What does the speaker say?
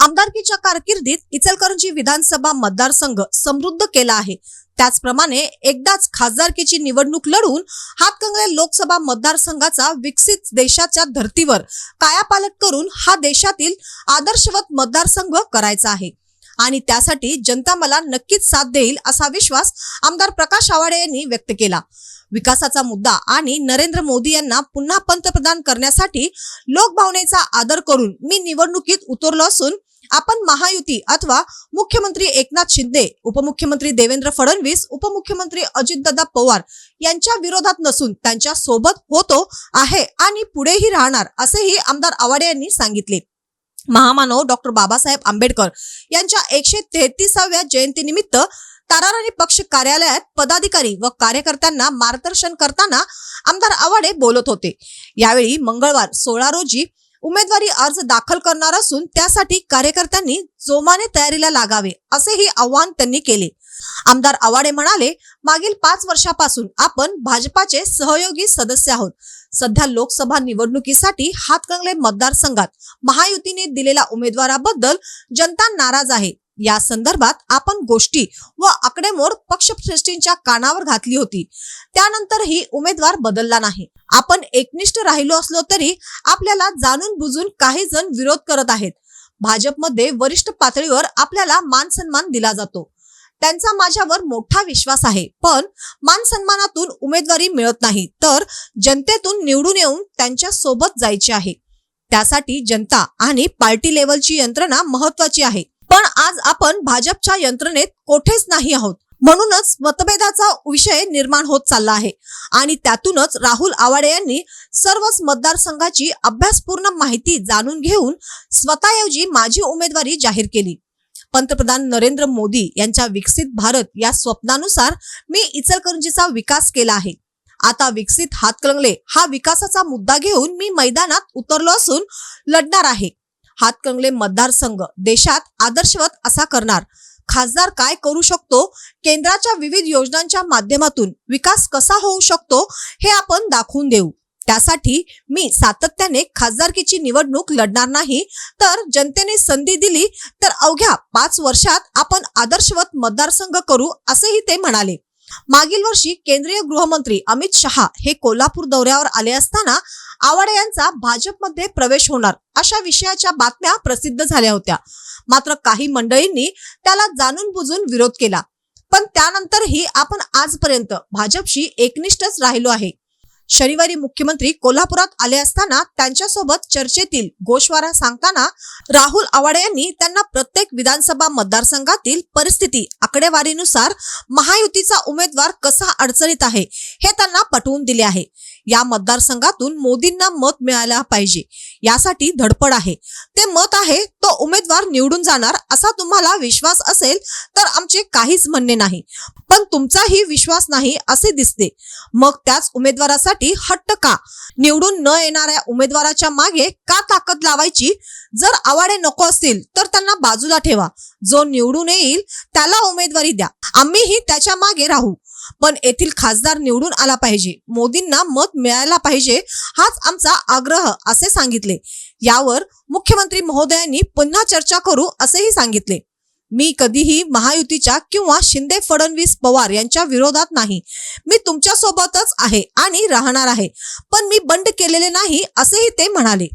आमदारकीच्या कारकिर्दीत इचलकरंजी विधानसभा मतदारसंघ समृद्ध केला आहे. त्याचप्रमाणे एकदाच खासदारकीची निवडणूक लढून हातकंगले लोकसभा मतदारसंघाचा विकसित देशाच्या धर्तीवर कायापालट करून हा देशातील आदर्शवत मतदारसंघ करायचा आहे. आणि त्यासाठी जनता मला नक्कीच साथ देईल असा विश्वास आमदार प्रकाश आवाडे यांनी व्यक्त केला. विकासाचा मुद्दा आणि नरेंद्र मोदी यांना पुन्हा पंतप्रधान करण्यासाठी लोकभावनेचा आदर करून मी निवडणुकीत उतरलो असून आपण महायुती अथवा मुख्यमंत्री एकनाथ शिंदे उपमुख्यमंत्री देवेंद्र फडणवीस उपमुख्यमंत्री अजितदादा पवार यांच्या विरोधात नसून त्यांच्यासोबत होतो आहे आणि पुढेही राहणार असेही आमदार आवाडे यांनी सांगितले. महामानव डॉक्टर बाबासाहेब आंबेडकर यांच्या एकशे तेहतीसाव्या जयंतीनिमित्त ताराराणी पक्ष कार्यालयात पदाधिकारी व कार्यकर्त्यांना मार्गदर्शन करताना आमदार आवाडे बोलत होते. यावेळी मंगळवार सोळा रोजी उमेदवारी अर्ज दाखल करणार असून त्यासाठी कार्यकर्त्यांनी जोमाने तयारीला लागावे असेही आव्हान त्यांनी केले. आमदार आवाडे म्हणाले मागील पाच वर्षापासून आपण भाजपाचे सहयोगी सदस्य आहोत. सध्या लोकसभा निवडणुकीसाठी हातकंगले मतदारसंघात महायुतीने दिलेल्या उमेदवाराबद्दल जनता नाराज आहे. या संदर्भात आपण गोष्टी व आकडेमोड पक्षश्रेष्ठींच्या कानावर घातली होती. त्यानंतरही उमेदवार बदलला नाही. आपण एकनिष्ठ राहिलो असलो तरी आपल्याला जाणून बुजून काही जण विरोध करत आहेत. भाजपमध्ये वरिष्ठ पातळीवर आपल्याला मान सन्मान दिला जातो. त्यांचा माझ्यावर मोठा विश्वास आहे. पण मान सन्मानातून उमेदवारी मिळत नाही. तर जनतेतून निवडून येऊन त्यांच्यासोबत जायचे आहे. त्यासाठी जनता आणि पार्टी लेवलची यंत्रणा महत्वाची आहे. आज आपण भाजपच्या यंत्रणेत कोठेच नाही आहोत. म्हणूनच मतभेदाचा विषय निर्माण होत चालला आहे. आणि त्यातूनच राहुल आवाडे यांनी सर्वच मतदारसंघाची अभ्यासपूर्ण माहिती जाणून घेऊन स्वतःऐवजी माझी उमेदवारी जाहीर केली. पंतप्रधान नरेंद्र मोदी यांच्या विकसित भारत या स्वप्नानुसार मी इचलकरंजीचा विकास केला आहे. आता विकसित हातकलंगले हा विकासाचा मुद्दा घेऊन मी मैदानात उतरलो असून लढणार आहे. हातकंगले मतदारसंघ देशात आदर्शवत असा करणार. खासदार काय करू शकतो? केंद्राच्या विविध योजनांच्या माध्यमातून विकास कसा होऊ शकतो? हे आपण दाखवून देऊ. त्यासाठी मी सातत्याने खासदारकीची निवडणूक लढणार नाही तर जनतेने संधी दिली तर अवघ्या पाच वर्षात आपण आदर्शवत मतदारसंघ करू असेही ते म्हणाले. मागील वर्षी केंद्रीय गृहमंत्री अमित शहा हे कोल्हापूर दौऱ्यावर आले असताना आवाडे यांचा भाजपमध्ये प्रवेश होणार अशा विषयाच्या बातम्या प्रसिद्ध झाल्या होत्या. मात्र काही मंडळींनी त्याला जाणून बुजून विरोध केला. पण त्यानंतरही आपण आजपर्यंत भाजपशी एकनिष्ठच राहिलो आहे. शनिवारी मुख्यमंत्री कोल्हापुरात आले असताना त्यांच्यासोबत चर्चेतील गोषवारा सांगताना राहुल आवाडे यांनी त्यांना प्रत्येक विधानसभा मतदारसंघातील परिस्थिती आकडेवारीनुसार महायुतीचा उमेदवार कसा अडचणीत आहे हे त्यांना पटवून दिले आहे. या मतदारसंघातून मोदींना मत मिळायला पाहिजे. यासाठी धडपड आहे. ते मत आहे तो उमेदवार निवडून जाणार असा तुम्हाला विश्वास असेल तर आमचे काहीच म्हणणे नाही. पण तुमचाही विश्वास नाही असे दिसते. मग त्याच उमेदवारासाठी हट्ट का? निवडून न येणाऱ्या उमेदवाराच्या मागे का ताकद लावायची? जर आवाडे नको असतील तर त्यांना बाजूला ठेवा. जो निवडून येईल त्याला उमेदवारी द्या. आम्हीही त्याच्यामागे राहू. पण येथील खासदार निवडून आला पाहिजे. मोदींना मत मिळायला पाहिजे हाच आमचा आग्रह असे सांगितले. यावर मुख्यमंत्री महोदयांनी पुन्हा चर्चा करू असेही सांगितले. मी कधीही महायुतीच्या किंवा शिंदे फडणवीस पवार यांच्या विरोधात नाही. मी तुमच्या सोबतच आहे आणि राहणार आहे. पण मी बंड केलेले नाही असेही ते म्हणाले.